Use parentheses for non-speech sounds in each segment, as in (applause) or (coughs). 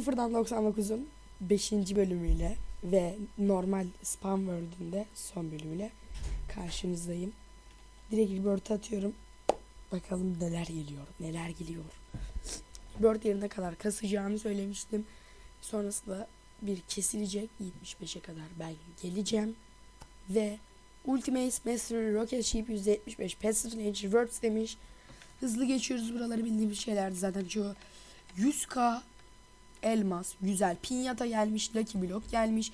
Sıfırdan 99'un 5. bölümüyle ve normal Spam World'ün de son bölümüyle karşınızdayım. Direkt Rebirth'e atıyorum. Bakalım neler geliyor, neler geliyor. Rebirth yerine kadar kasacağımı söylemiştim. Sonrasında bir kesilecek 75'e kadar ben geleceğim. Ve Ultimate Mastery Rocket Ship %75 Passenger Words demiş. Hızlı geçiyoruz buraları bildiğimiz şeylerdi zaten çoğu. 100k elmas güzel pinyata gelmiş lucky block gelmiş.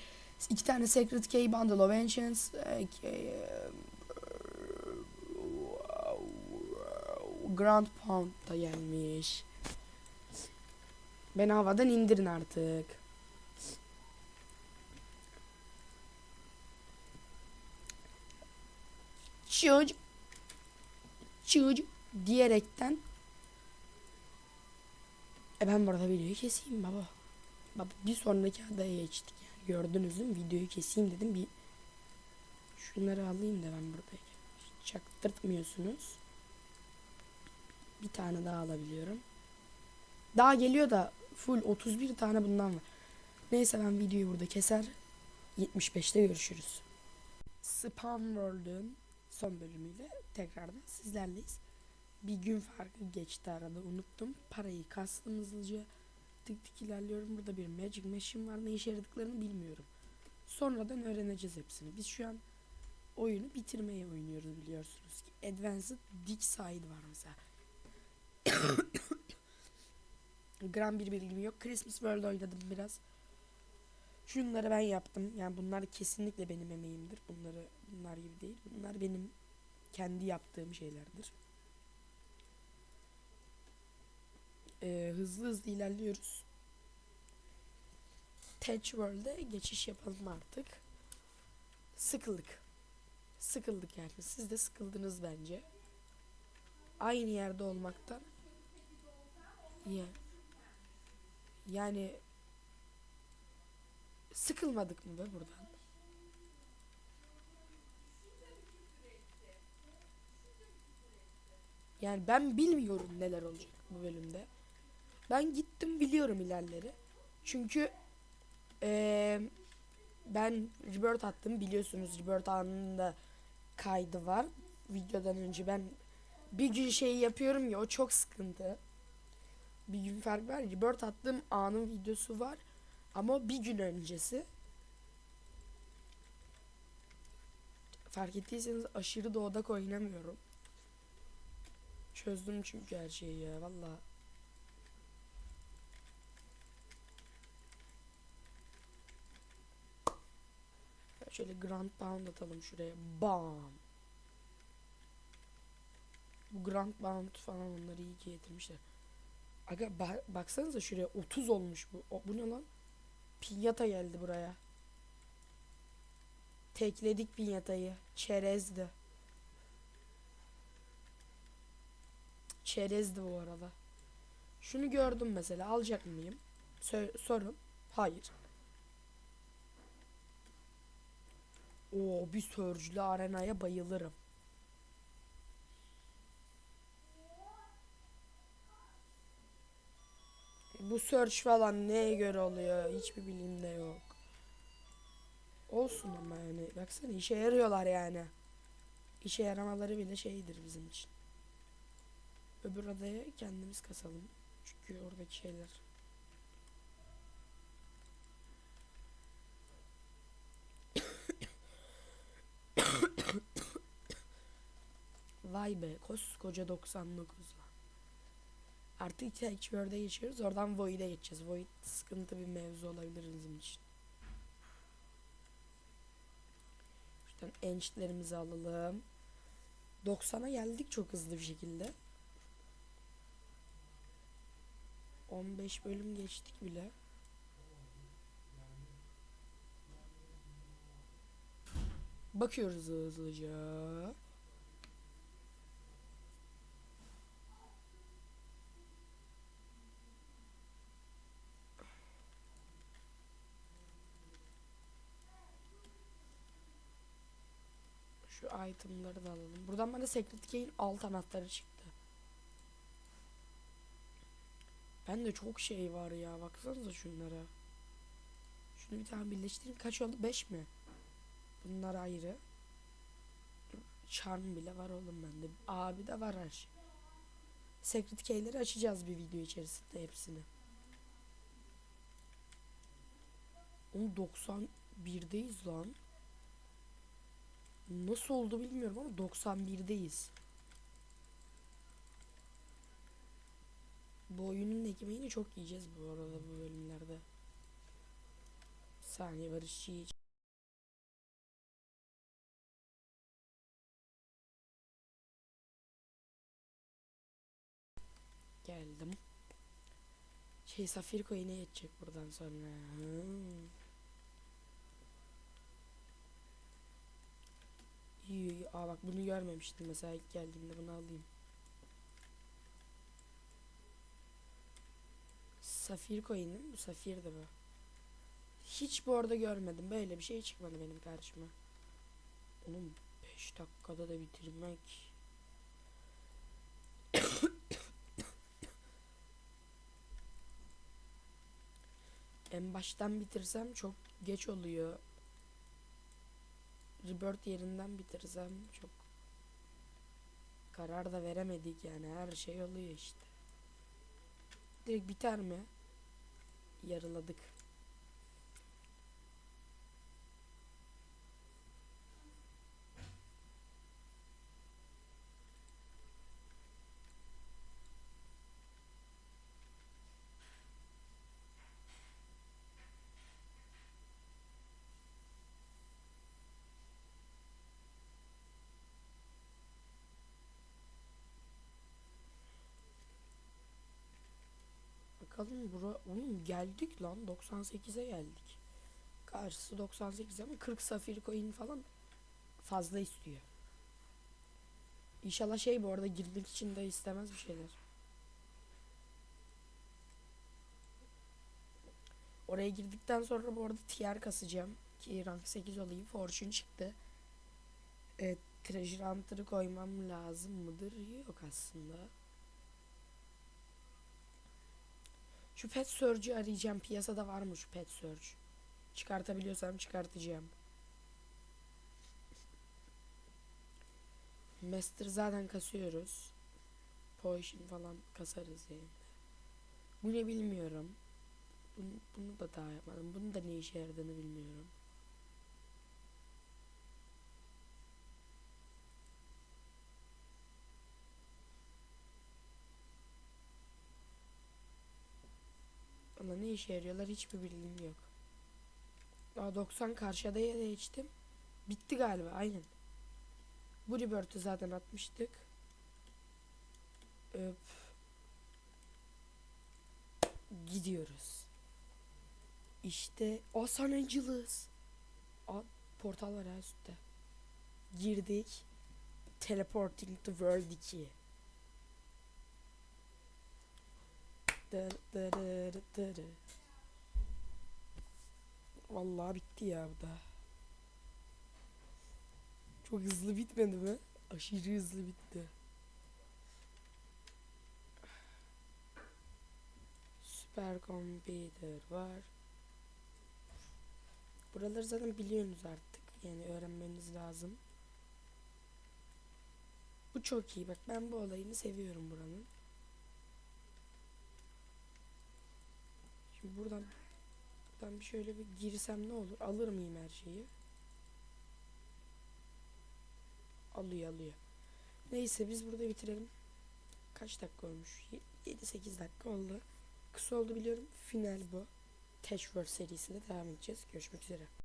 İki tane secret key bundle of ancients e, e, grand pound da gelmiş. Beni havadan indirin artık. Çocuk çocuk diyerekten e ben burada videoyu keseyim baba. Baba bir sonraki adaya geçtik yani. Gördünüz mi? Videoyu keseyim dedim. Bir şunları alayım da ben burada çaktırtmıyorsunuz. Bir tane daha alabiliyorum. Daha geliyor da full 31 tane bundan var. Neyse ben videoyu burada keser. 75'te görüşürüz. Spam World'ün son bölümüyle tekrardan sizlerleyiz bir gün farkı geçti arada unuttum. Parayı kastım hızlıca tık tık ilerliyorum. Burada bir Magic Machine var. Ne işe yaradıklarını bilmiyorum. Sonradan öğreneceğiz hepsini. Biz şu an oyunu bitirmeye oynuyoruz biliyorsunuz ki. Advanced Dick Side var mesela. (coughs) Gram bir bilgim yok. Christmas World oynadım biraz. Şunları ben yaptım. Yani bunlar kesinlikle benim emeğimdir. Bunları bunlar gibi değil. Bunlar benim kendi yaptığım şeylerdir. Ee, hızlı hızlı ilerliyoruz. Tech World'e geçiş yapalım artık. Sıkıldık. Sıkıldık yani. Siz de sıkıldınız bence. Aynı yerde olmaktan. Ya. Yani sıkılmadık mı be buradan? Yani ben bilmiyorum neler olacak bu bölümde. Ben gittim biliyorum ilerleri. Çünkü ee, ben Rebirth attım biliyorsunuz Rebirth anında kaydı var. Videodan önce ben bir gün şey yapıyorum ya o çok sıkıntı. Bir gün fark var. Rebirth attığım anın videosu var. Ama bir gün öncesi. Fark ettiyseniz aşırı doğudak oynamıyorum. Çözdüm çünkü her şeyi ya valla. Şöyle Grand Pound atalım şuraya. Bam. Bu Grand Pound falan onları iyi ki getirmişler. Aga ba baksanıza şuraya 30 olmuş bu. O, bu ne lan? Pinyata geldi buraya. Tekledik pinyatayı. Çerezdi. Çerezdi bu arada. Şunu gördüm mesela. Alacak mıyım? Sö sorun. Hayır. Oo bir sörcülü arenaya bayılırım. Bu search falan neye göre oluyor hiçbir bilimde yok. Olsun ama yani baksana işe yarıyorlar yani. İşe yaramaları bile şeydir bizim için. Öbür adaya kendimiz kasalım. Çünkü oradaki şeyler Vay be koskoca 99 lan. Artık Tech World'e geçiyoruz. Oradan Void'e geçeceğiz. Void sıkıntı bir mevzu olabilir bizim için. Şuradan enchlerimizi alalım. 90'a geldik çok hızlı bir şekilde. 15 bölüm geçtik bile. Bakıyoruz hızlıca. Şu itemları da alalım. Buradan bana Secret Key'in alt anahtarı çıktı. Bende çok şey var ya. Baksanıza şunlara. Şunu bir tane birleştireyim. Kaç oldu? 5 mi? Bunlar ayrı. Charm bile var oğlum bende. Abi de var her şey. Secret key'leri açacağız bir video içerisinde hepsini. Oğlum 91'deyiz lan. Nasıl oldu bilmiyorum ama 91'deyiz. Bu oyunun ekmeğini çok yiyeceğiz bu arada bu bölümlerde. Saniye Barış Yiğit. Geldim. Şey Safir Coin'e geçecek buradan sonra. Hmm. İyi, iyi. Aa bak bunu görmemiştim mesela ilk geldiğimde bunu alayım. Safir coin değil mi? Bu safir de bu. Hiç bu arada görmedim. Böyle bir şey çıkmadı benim karşıma. Onun 5 dakikada da bitirmek. (coughs) en baştan bitirsem çok geç oluyor. Rebirth yerinden bitirsem çok karar da veremedik yani her şey oluyor işte. Direkt biter mi? Yarıladık. Bakalım bura oğlum geldik lan 98'e geldik. Karşısı 98 ama 40 safir coin falan fazla istiyor. İnşallah şey bu arada girmek için de istemez bir şeyler. Oraya girdikten sonra bu arada tier kasacağım. Ki rank 8 olayım. Fortune çıktı. Evet, Treasure Hunter'ı koymam lazım mıdır? Yok aslında. Şu Pet Surge'ü arayacağım. Piyasada var mı şu Pet Surge? Çıkartabiliyorsam çıkartacağım. Master zaten kasıyoruz. Potion falan kasarız yani. Bu ne bilmiyorum. Bunu, bunu da daha yapmadım. Bunun da ne işe yaradığını bilmiyorum. Ama ne işe yarıyorlar hiçbir bilgim yok. Aa 90 karşıda da içtim. Bitti galiba aynen. Bu Rebirth'ü zaten atmıştık. Öp. Gidiyoruz. İşte Los Angeles. Aa, portal var ha üstte. Girdik. Teleporting to World 2. Vallahi bitti ya bu da. Çok hızlı bitmedi mi? Aşırı hızlı bitti. Süper computer var. Buraları zaten biliyorsunuz artık. Yani öğrenmeniz lazım. Bu çok iyi. Bak ben bu olayını seviyorum buranın. Şimdi buradan buradan bir şöyle bir girsem ne olur? Alır mıyım her şeyi? Alıyor alıyor. Neyse biz burada bitirelim. Kaç dakika olmuş? 7-8 dakika oldu. Kısa oldu biliyorum. Final bu. Tashworth serisinde devam edeceğiz. Görüşmek üzere.